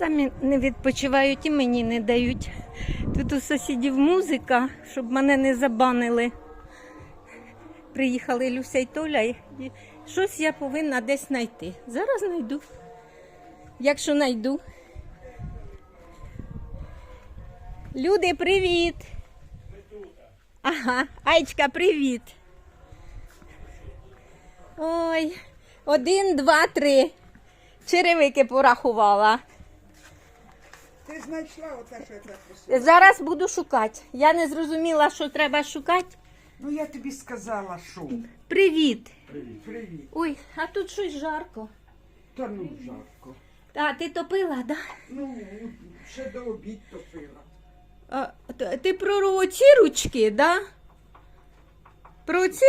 Самі не відпочивають і мені не дають. Тут у сусідів музика, щоб мене не забанили. Приїхали Люся і Толя, і щось я повинна десь знайти. Зараз знайду. Якщо знайду. Люди, привіт! Ага, Айчка, привіт. Ой, один, два, три. Черевики порахувала. Ти знайшла оте, що я тебе просила? Зараз буду шукати. Я не зрозуміла, що треба шукати. Ну я тобі сказала, що. Привіт. Привіт. Ой, а тут щось жарко. Та ну жарко. А, ти топила, да? Ну, ще до обід топила. А, т- ти про ці ручки, да? Про ці?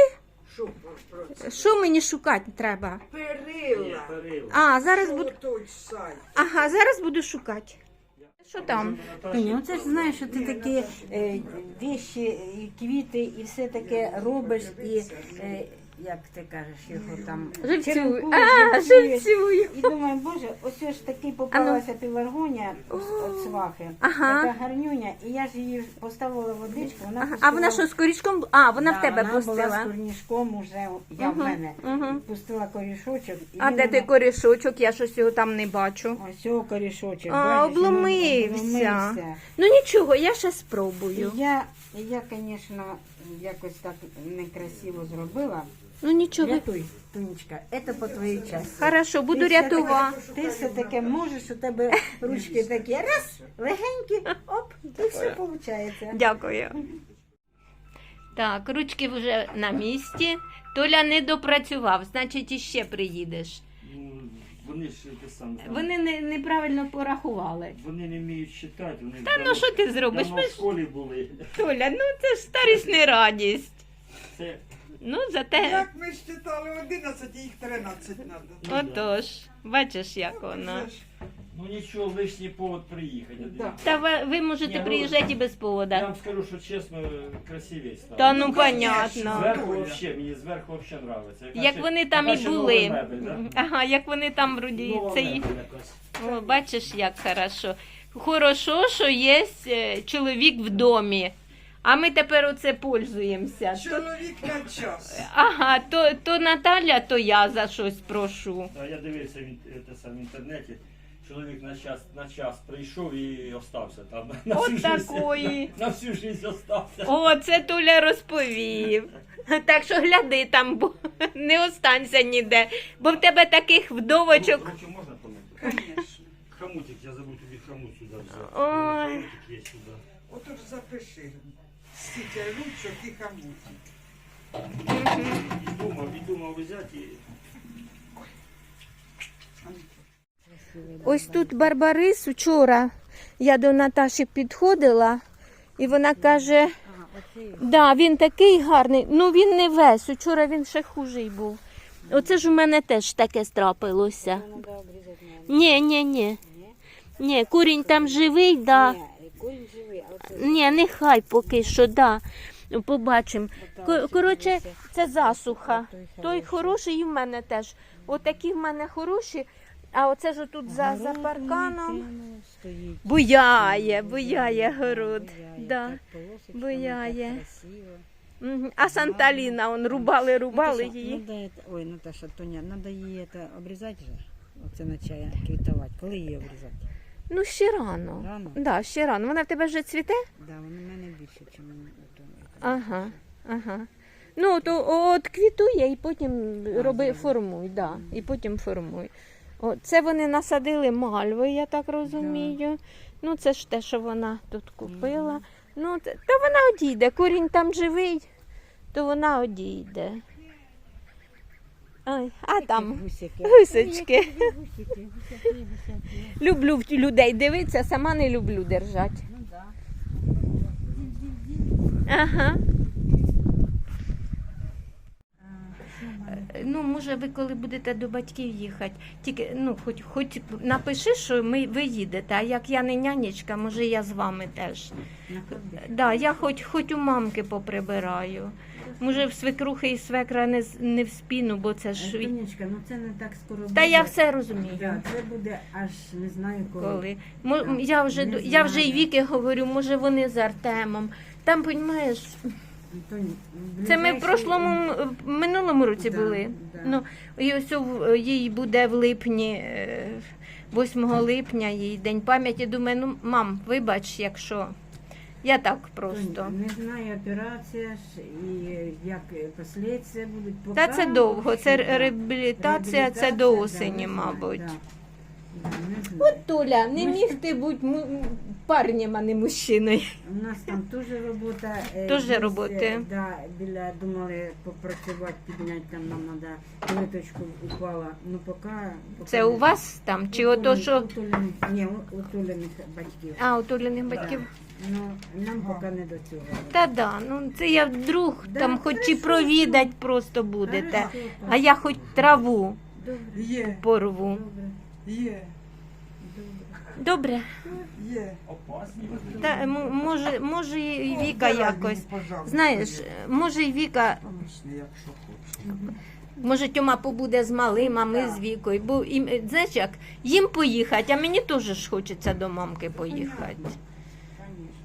Що про, про це? Що мені шукати треба? Перила. А, зараз Що буду. той сайт? Ага, зараз буду шукати. Що там? Ні, оце ж знаєш, що ти такі е, віші, квіти, і все таке робиш, і е, як ти кажеш, його там Живцюю. А. І думаю, боже, ось ж таки попалася пеларгонія від свахи, Ага. така гарнюня, і я ж її поставила водичку, вона Ага, А вона що з корішком? А, вона в тебе вона була з пустила. корнішком уже, я в мене, мгм. пустила корішочок. І А він де ти корішочок? Я щось його там не бачу. Ось цього корішочок, А, бачиш, він обломився. обломився. Ну нічого, я ще І спробую. Я, я, звісно, якось так некрасиво зробила. Ну нічого. Рятуй, Тонечка, це по твоїй часті. Хорошо, буду все рятувати. таке- Ти все таке можеш, у тебе ручки такі, раз, легенькі, оп, і все виходить. Дякую. Так, ручки вже на місці. Толя не допрацював, значить іще приїдеш. Ну, вони ж те саме. Вони не, неправильно порахували. Вони не вміють читати. Вони Та ну що ти зробиш? Давно Ми в ж- школі були. Толя, ну це ж старість не радість. Це Ну, зате. Як ми ж читали 11, їх 13 треба. Отож, бачиш, як воно. ну нічого, лишній повод приїхати. Да. Та ви, ви можете Ні, ну, приїжджати і без Я повода. вам скажу, що чесно, красиві стало. Та ну Ну, понятно. Зверху вообще, мені зверху взагалі подобається. Як вони там і були. Ну, Ага, як вони там вроді це і. О, бачиш, як хорошо. Хорошо, що є е, чоловік в домі. А ми тепер оце пользуємося. Чоловік на час. ага, то, то Наталя, то я за щось прошу. А я дивився в, інт- те саме в інтернеті. Чоловік на час, на час прийшов і остався там. На От всю жизнь- такої. На, на всю життя остався. О, це Туля розповів. Так що гляди там, бо не останься ніде. Бо в тебе таких вдовочок. Ручку можна помити? Звісно. Хомутик, я забув тобі хомут сюди взяти. Ой. Хомутик є сюди. Отож запиши. Стільки ручок і хамутик. І думав, і думав взяти. Ось тут Барбарис вчора я до Наташі підходила, і вона каже: да, він такий гарний, ну він не весь. Учора він ще хужий був. Оце ж у мене теж таке страпилося. Ні, ні, ні. Ні, курінь там живий, да. Корінь живий, Ні, нехай поки що, да. Побачимо. Коротше, це засуха. Той хороший і в мене теж. Отакі в мене хороші, а оце ж тут за, за парканом. стоїть. Буяє, буяє город. Буяє, Да. буяє. красиво. Мгм. А Санталіна, он рубали, рубали її. ой, Наташа, Тоня, надо її обрізати же. Оце почає квітувати. Коли її обрізати? Ну, ще рано. Рано? Да, ще рано. Вона в тебе вже цвіте? Да, вона в мене більше, ніж у Тоні. Ага, ага. Ну, то от квітує і потім роби, формуй, да, і потім формуй. О, це вони насадили мальви, я так розумію. Ну, це ж те, що вона тут купила. Ну, це- то вона одійде. Корінь там живий, то вона одійде. Ой, а там Гусики. гусочки. Гусики. Люблю в людей дивитися, сама не люблю держати. Ну да. Ага. Ну, може, ви коли будете до батьків їхати, тільки ну, хоч, хоч напиши, що ми, ви їдете, а як я не нянечка, може я з вами теж. Да, я хоч, хоч у мамки поприбираю. Може, в свекрухи і свекра не, з- не в спіну, бо це ж. від- Тонечка, ну це не так скоро буде. Та я все розумію. Да, це буде аж не знаю коли. Коли. Мо- Я вже, не я вже знаю. Віки говорю, може вони з Артемом. Там, це ми в ближайший- прошлому, в минулому році Да, були. да. Ну, і ось їй буде в липні, е, 8 липня, їй день пам'яті. Думаю, ну, мам, вибач, якщо я так просто. Не знаю, операція ж і як послідствия будуть. Поки Та це довго, це да. реабілітація, це до да, осені, не знаю, мабуть. да. Да, не знаю. Толя, не міг ти бути парнем, а не мужчиною. У нас там теж робота. е, Теж є, роботи. Да, біля думали попрацювати, підняти там нам треба. Плиточку упала. Ну поки. поки Це не- у вас там? Чи У ото Толі- що? у Ні, у, у Толіних батьків. А, у Толяних батьків. Ну, нам поки не до цього. Та да, ну це я вдруг Да, там хоч і хорошо. провідать просто будете. Хорошо, так. А я хоч траву Добре, Є, порву. добре, є, Добре. є. Та м- може, може і Віка якось. Знаєш, може і Віка, Помічни, якщо хочеш. може Тьома побуде з малим, а ми з Вікою. Бо їм, знаєш як, їм поїхати, а мені теж ж хочеться до мамки поїхати.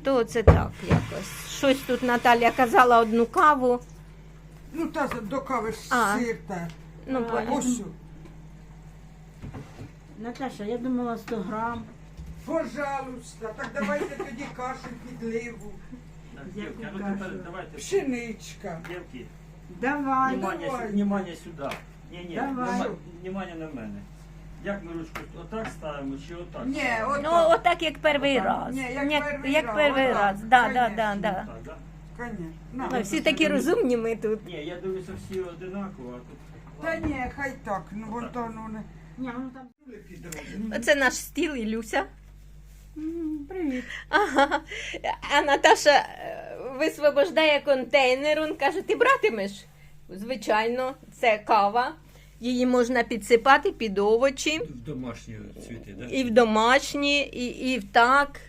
То це так якось. Щось тут Наталя казала одну каву. Ну, та до кави ж А. сир та. Ну, поняла. Ось. Наташа, я думала 100 грам. Пожалуйста, так давайте тоді кашу підливу. Так, Дівки, а ну тепер давайте. Пшеничка. Дівки, Давай. внимание, давай. внимание сюди. Ні, ні, Давай. внимание на мене. Як ми ручку отак ставимо чи отак? Ні, ставимо? Ну, так. отак, як перший раз. Ні, як Як, перший як раз, перший отак, раз. Да, да, да, конечно. да. Так, да? Конечно. На. Ну, всі такі розумні ми тут. Ні, я дивлюся всі одинаково, а тут... Та ні, хай так, ну вон то ну не Ні, ну там. Оце наш стіл Ілюся. Привіт. Ага. А Наташа е, висвобождає контейнер. Він каже: ти братимеш? Звичайно, це кава. Її можна підсипати під овочі. В домашні цвіти, да? І в домашні, і, і в так.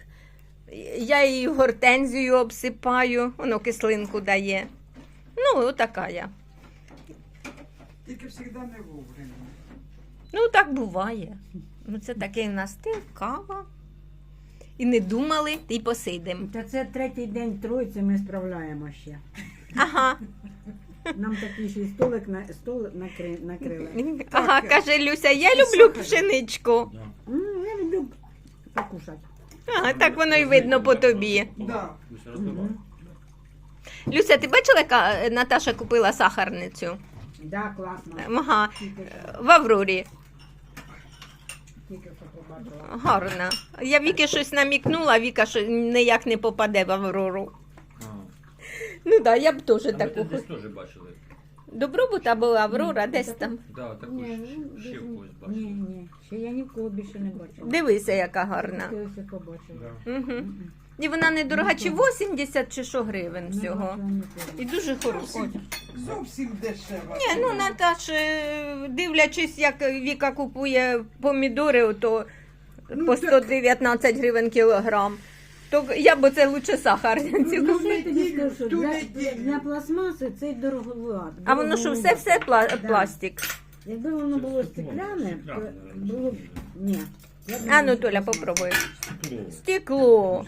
Я її гортензію обсипаю, воно кислинку дає. Ну, така я. Тільки завжди не вовремя. Ну, так буває. Ну, це такий настил, кава. І не думали, і посидимо. Та це третій день тройці, ми справляємо ще. Ага. Нам такий ще й столик на стол накри, накрили. Ага, каже Люся, я люблю пшеничку. Да. М, Я люблю покушати. Ага, так воно і видно по тобі. Да. Люся, ти бачила, яка е, Наташа купила сахарницю? Да, класно. Ага, Тільки, в Аврорі. Тільки що побачила. Гарна. Я Віки щось намікнула, Віка що ніяк не попаде в Аврору. А. Ну так, да, я б теж А ми таку. тут десь теж бачили. Добробут або Аврора, десь там. Да, таку Ні, ну, ще дуже- в когось Ні, бачили. ні, ще я нікого більше не бачила. Дивися, яка гарна. Тільки ось побачила. Да. Угу. І вона не дорога, чи 80 чи що гривень всього. І дуже хороша. Зовсім, дешева. Ні, ну Наташ, е, дивлячись, як Віка купує помідори, то Ну, по так. 119 гривень кілограм. То я б це лучше сахарницю. Ну, Ну, я тобі неділю, скажу, ту для, неділю. для пластмаси цей дороговат. А воно що, все все пла- Да. пластик. Якби воно було стекляне, стекляне, то було б... Ні. А ну Толя, попробуй. Стекло.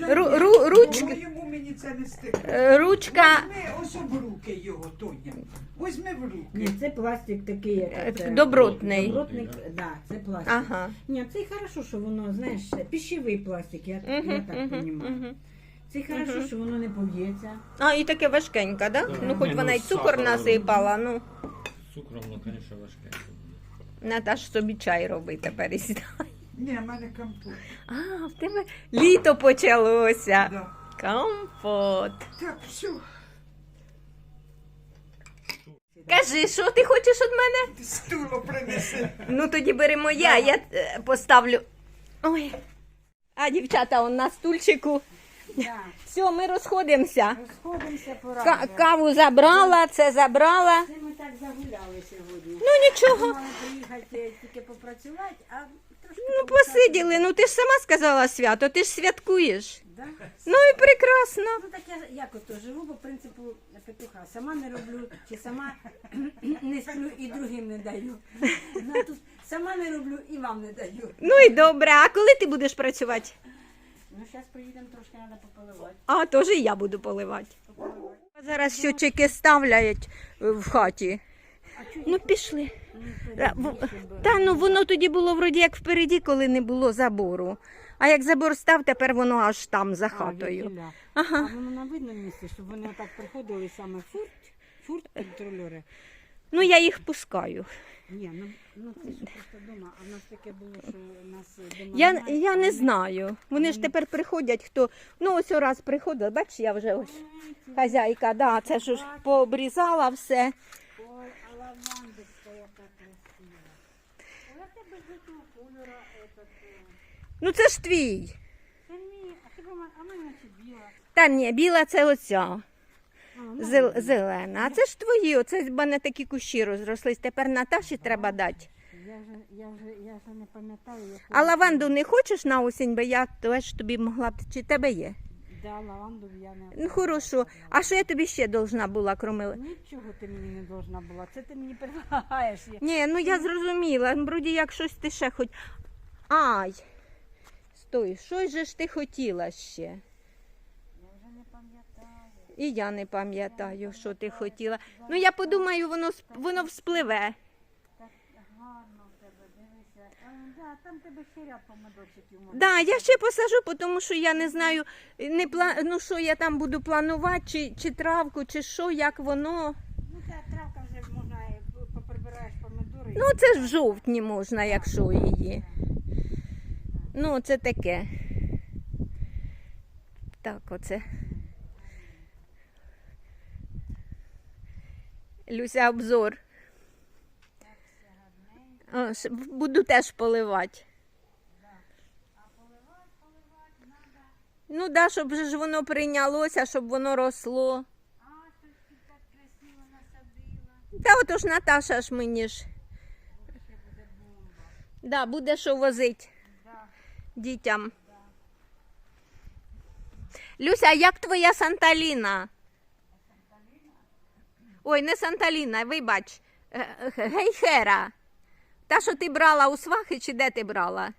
Ру- ру- ручка, мені це не е, ручка Возьми ось об руки його, Тоня. Возьми в руки. Ні, це пластик такий, як е, це- добротний. Добротник, да, це пластик. Ага. Ні, це й хорошо, що воно, знаєш, пищевий пластик, я, я так угу, розумію. угу. Це й хорошо, що воно не поб'ється. А, і таке важкеньке, да? Ну, хоч Ні, вона ну, й цукор насипала, ну. З Цукром, ну, звісно, важке. Наташ собі чай робить тепер і сідає. Ні, в мене компот. А, в тебе літо почалося. Да. Компот. Так, все. Кажи, що ти хочеш від мене? Стуло принеси. Ну тоді бери моя, я е, поставлю. Ой. А дівчата он на стульчику Да. Все, ми розходимося. Розходимося пора. Ка- вже. каву забрала, це забрала. Це ми так загуляли сьогодні. Ну нічого. Мали приїхати тільки попрацювати, а Ну посиділи. Ну ти ж сама сказала свято, ти ж святкуєш. Да? Ну і прекрасно. Ну так я як ото живу по принципу петуха. Сама не роблю, чи сама не сплю і другим не даю. Ну, а тут сама не роблю і вам не даю. Ну і добре, а коли ти будеш працювати? Ну зараз приїдемо, трошки треба пополивати. А, теж і я буду поливати. Зараз щочики ставляють е, в хаті. Ну пішли. Е, Та ну воно тоді було вроді як впереді, коли не було забору. А як забор став, тепер воно аж там за хатою. А Ага. воно на видному місці, щоб вони отак приходили саме фурт, фурт контрольори. Ну я їх пускаю. Ні, ну, ну це ж просто дома, а в нас таке було, що нас дома Я, немає, я не знаю. Вони ж тепер приходять, хто. Ну, ось раз приходила, бачиш, я вже ось хазяйка, да, це ж уж пообрізала все. Ой, а лавандочка яка красива. Ой, а тебе з якого кольору этот, е, Ну це ж твій. Це мій, а хіба ма- а мене чи біла? Та ні, біла це оця. А, Зел- зелена. А це ж твої, оце в мене такі кущі розрослись. Тепер Наташі треба дати. Я вже, я вже, я вже не пам'ятаю, яку. А лаванду не хочеш на осінь, бо я теж тобі могла б. Чи тебе є? Да, лаванду я не... Ну хорошо. А що я тобі ще должна була, кроме. Нічого ти мені не должна була. Це ти мені предлагаєш. Я- Ні, ну я зрозуміла. Вроді як щось ти ще хоч. Ай. Стой, що же ж ти хотіла ще? Я вже не пам'ятаю. І я не пам'ятаю, що ти хотіла. Ну я подумаю, воно воно вспливе. Так гарно в тебе, дивися. А, да, там тебе ще ряд помидорчиків може. Да, я ще посажу, тому що я не знаю, не пла... ну, що я там буду планувати, чи, чи травку, чи що, як воно. Ну, та травка вже можна, поприбираєш помидори. Ну, це ж в жовтні можна, якщо її. Ну, це таке. Так, оце. Люся, обзор. О, буду теж поливати. Ну, да, щоб ж воно прийнялося, щоб воно росло. А, щось ти так красиво насадила. Та отож Наташа ж мені ж. Да, буде що возить дітям. Люся, а як твоя Санталіна? Ой, не Санталіна, вибач. Е, Гейхера. Та, що ти брала у свахи, чи де ти брала?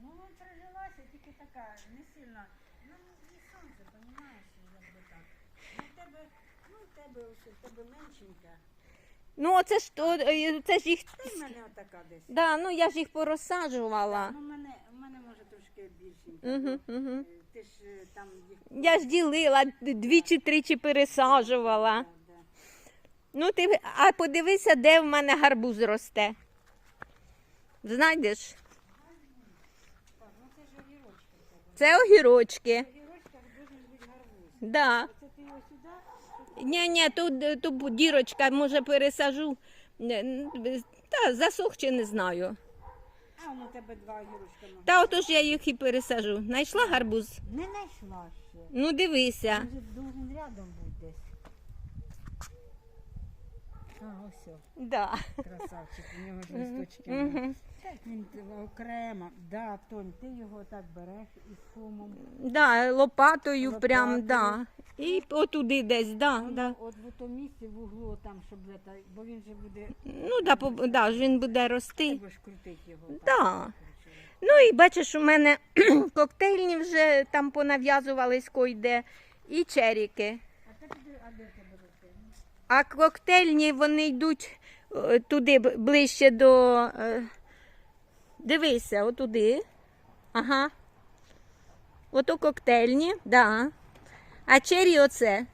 Ну, прижилася, тільки така, не сильно. Ну, не сонце, розумієш, якби так. Ну, в тебе, ну, в тебе, в тебе меншенька. Ну, оце ж то, е, це ж їх. В мене отака десь. Да, ну я ж їх порозсаджувала. Ну, в мене, в мене може трошки більшенька. Угу, угу. Е, Ти ж е, там їх... Я ж ділила, двічі-тричі пересаджувала. Да, да. Ну, ти, а подивися, де в мене гарбуз росте. Знайдеш? Це огірочки. в. Це огірочки. В дуже гарбуз. Да. Це ти його сюди? Ні, ні, тут, тут дірочка, може пересажу. Та засох чи не знаю. А, воно тебе два огірочка. може. Та отож я їх і пересажу. Знайшла гарбуз? Не знайшла ще. Ну дивися. Може, рядом бути десь. А, ось. Да. Красавчик, у нього ж листочки. Угу. Він окремо. Да, Тонь, ти його так береш із фомом. Да, лопатою, прям, да. І отуди десь, да, да. От в тому місці в углу там, щоб это, бо він же буде, Ну, да, по, да, ж він буде рости. ти будеш крутити його. так, Да. коротше. Ну і бачиш, у мене коктейльні вже там понав'язувались койде, і черіки. А куди, а де? А коктейльні вони йдуть е, туди ближче до. е, Дивися, отуди. Ага. Ото коктейльні, да. А чері оце.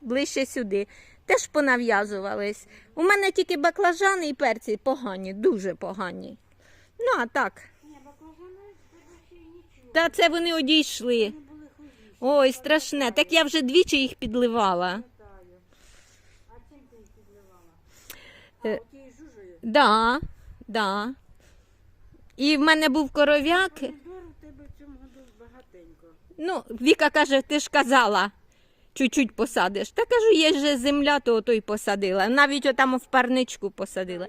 Ближче сюди. Теж понав'язувались. У мене тільки баклажани і перці погані, дуже погані. Ну, а так. Ні, баклажани нічого. Та це вони одійшли. Ой, страшне. Так я вже двічі їх підливала. А чим ти їх підливала? А, Е, отією жужею? Да, да. І в мене був коров'як. Помідор у тебе в цьому году багатенько. Ну, Віка каже, ти ж казала, чуть-чуть посадиш. Та кажу, є же земля, то ото й посадила. Навіть отам в парничку посадила.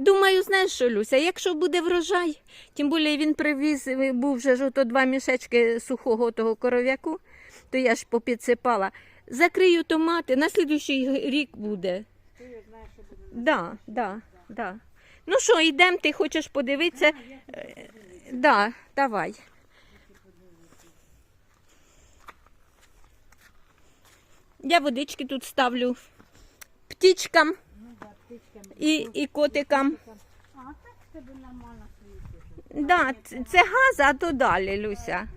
Думаю, знаєш що, Люся, якщо буде врожай, тим більше він привіз, е, був вже ж ото два мішечки сухого того коров'яку, то я ж попідсипала. Закрию томати, на слідуючий рік буде. Ти знаєш, що буде. Да, да, да. Ну що, йдемо, ти хочеш подивитися? Е, Да, давай. Я водички тут ставлю птічкам так. І, і котикам. А так тебе нормально. Да, це газ, а то далі, Люся.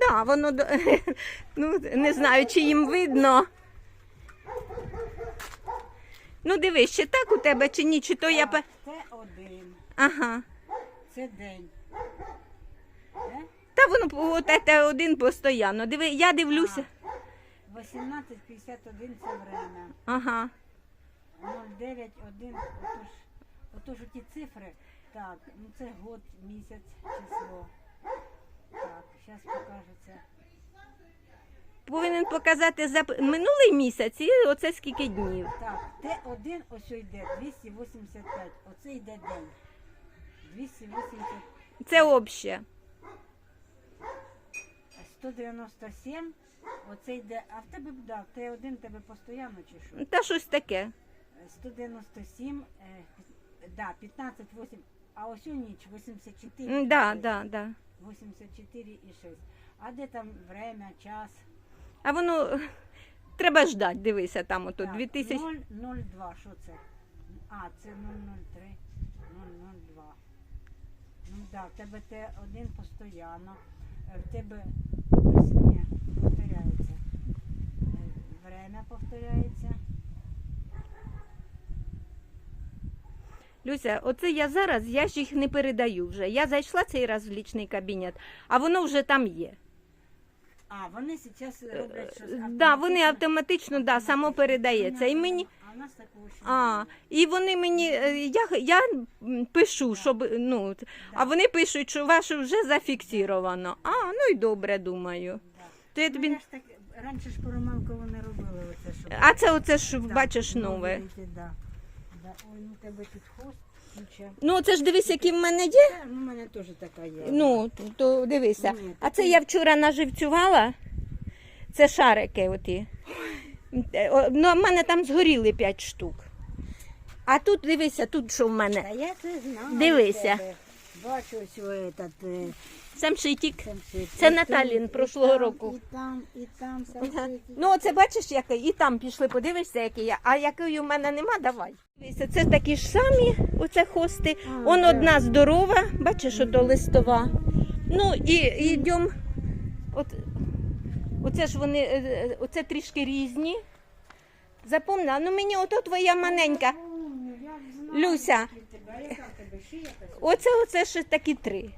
Да, воно ну, не знаю, чи їм видно. Ну, дивись, чи так у тебе, чи ні, чи то я. Це один. Ага. Це день. Е? Та воно от це один постійно. Диви, я дивлюся. 18.51 це время. Ага. 091, отож, отож ті цифри, так, ну це год, місяць, число. Так, зараз покажеться. Повинен показати за п- минулий місяць і оце скільки днів. Так, Т1 ось йде 285, оце йде день. 280, Це обще. 197, оце йде, а в тебе, да, Т1 в тебе постійно чи що? Та щось таке. 197, е, да, 15, 8, а ось у ніч 84. М, Да, да, да. 84 і 6. А де там время, час? А воно е, треба ждати, дивися, там ото Так, 2000. 002, що це? А, це 003, 002. Ну так, в тебе Т1 постійно. Е, В тебе ось, ні, повторяється. Е, Время повторяється. Люся, оце я зараз, я ж їх не передаю вже. Я зайшла цей раз в лічний кабінет, а воно вже там є. А, вони зараз роблять щось. Е, Да, вони автоматично да, само передається. І мені, А у нас такого ще а, і вони мені, е, я, я пишу, щоб, ну, а вони пишуть, що ваше вже зафіксировано. А, ну і добре, думаю. То я Ну, я ж так, раніше ж по романку вони робили оце, що. А це оце ж, бачиш, нове. новеньке, Да. Да. Ой, ну тебе тут хвост. Нічого. Ну, це ж дивись, які в мене є. Та, Ну, у мене теж така є. Ну, то, то дивися. Ні, А це я вчора наживцювала. Це шарики оті. Е, о, Ну, в мене там згоріли 5 штук. А тут дивися, тут що в Та мене. я це знаю. Дивися. тебе. Бачу ось этот, е, Самшитік. самшит. Це Наталін прошлого року. І там, і там Ага. самшит. Ну, оце бачиш, який. І там пішли, подивишся, який я. А якої в мене нема, давай. Дивися, це такі ж самі, оце хости. А, Он одна здорова, бачиш, ото листова. Ну і йдемо. От, оце ж вони, е, е, оце трішки різні. Запомнила, ну мені ото твоя маленька. Знаю, Люся. Оце, оце ще такі три.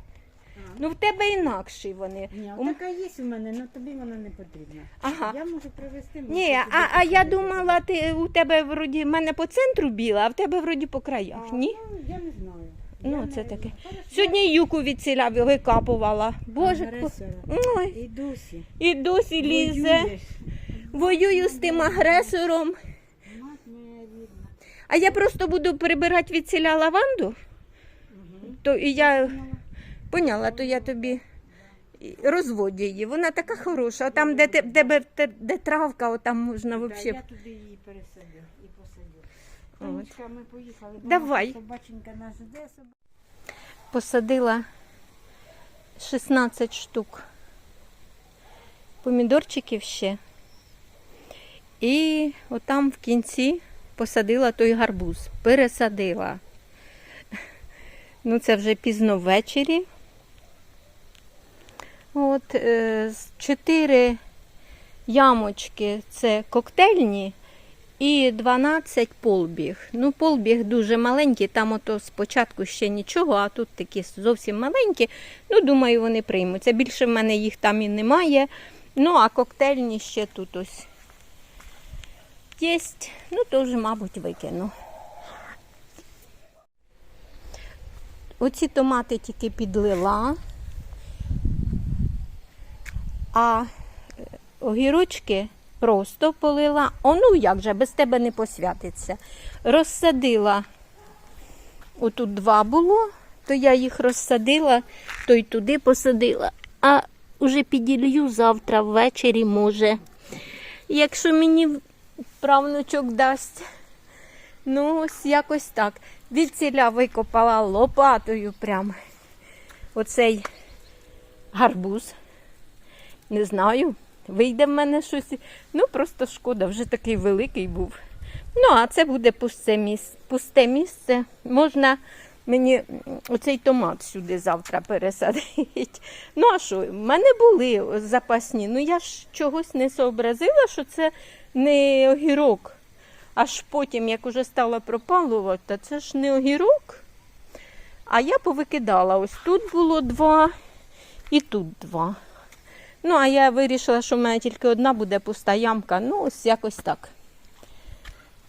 А. Ну в тебе інакші вони. Ні, У м- така є у мене, але тобі вона не потрібна. Ага. Я можу привезти. можу Ні, тобі а, а я думала, ти у тебе вроді в мене по центру біла, а в тебе вроді по краях. А, Ні? Ну, я не знаю. Ну, Я це не- таке. Хорошо. Сьогодні юку від ціля викапувала. Боже, ко- Агресора. ой, І досі. і досі лізе. Воюєш. Воюю з тим агресором. Мать моя рідна. А я просто буду прибирати від ціля лаванду. То і я поняла, то я тобі і розводю її. Вона така хороша. А Там, де, де, де, де, де травка, отам можна взагалі. я туди її пересадю і посадю. Тонечка, ми поїхали. бо Давай. Собаченька нас жде. Посадила 16 штук помідорчиків ще. І отам в кінці посадила той гарбуз. Пересадила. Ну, це вже пізно ввечері. От, е, чотири ямочки це коктейльні і 12 полбіг. Ну, полбіг дуже маленький, там ото спочатку ще нічого, а тут такі зовсім маленькі. Ну, думаю, вони приймуться. Більше в мене їх там і немає. Ну, а коктейльні ще тут ось є. Ну, то вже, мабуть, викину. оці томати тільки підлила. А е, огірочки просто полила. О, ну як же, без тебе не посвятиться. Розсадила. Отут два було, то я їх розсадила, то й туди посадила. А уже піділью завтра ввечері може. Якщо мені правнучок дасть. Ну, ось якось так. Від ціля викопала лопатою прямо оцей гарбуз. Не знаю, вийде в мене щось. Ну, просто шкода, вже такий великий був. Ну, а це буде пусте місце. Пусте місце. Можна мені оцей томат сюди завтра пересадити. Ну, а що, в мене були запасні. Ну, я ж чогось не сообразила, що це не огірок. Аж потім, як уже стала пропалувати, це ж не огірок. А я повикидала. Ось тут було два і тут два. Ну, а я вирішила, що в мене тільки одна буде пуста ямка. Ну, ось якось так.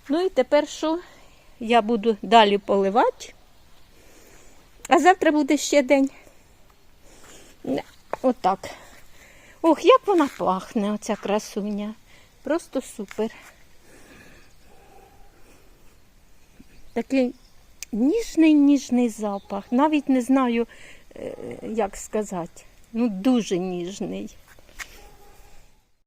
Ну і тепер що? Я буду далі поливати. А завтра буде ще день. Отак. Ох, як вона пахне, оця красуня. Просто супер. Такий ніжний ніжний запах. Навіть не знаю, е, як сказати. Ну, дуже ніжний.